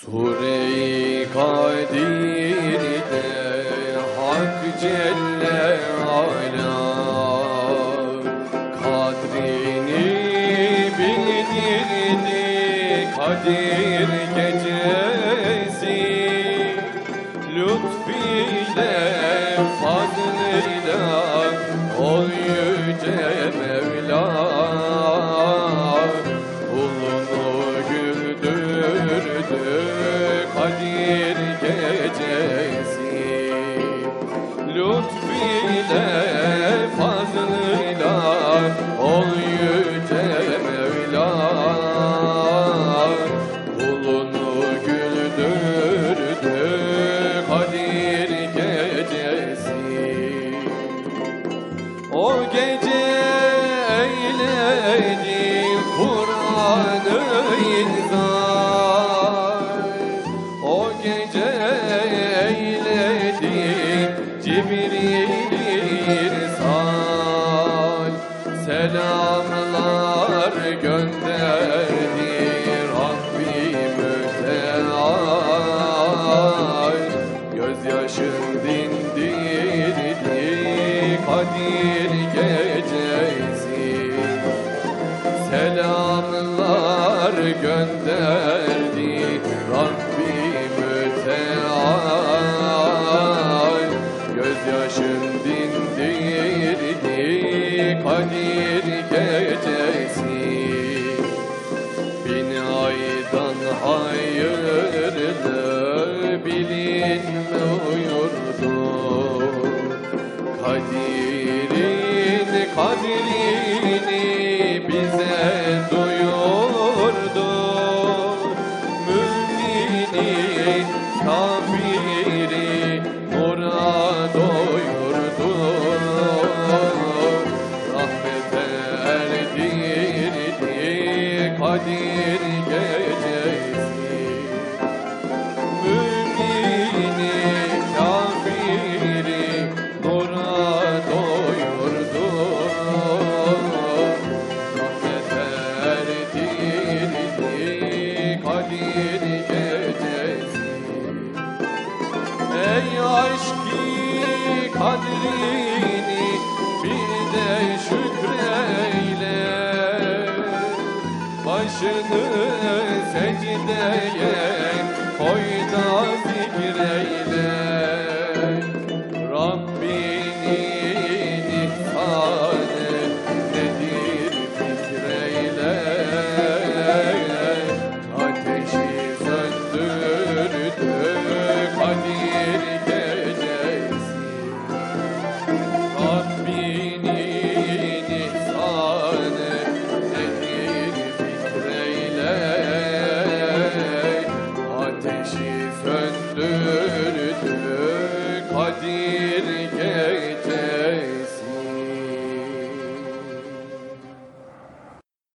Sure-i Kadir'de Hak Celle Ala Kadrini bildirdi Kadir gecesi. Lütfiyle o gece eyledi Kur'an'ı inzar O gece eyledi Cibril irsal Selamlar gönderdi Rabbi müteal Gözyaşın dindirdi Kadir gecesi. Selamlar gönderdi Rabbi müteal Gözyaşın dindirdi Kadir gecesi. Bin aydan hayırlı bilinmiyordu You. Kadir gecesi Ey aşkı kadrini bir şükreyle. Başını secdeye koy da zikreyle Bhagini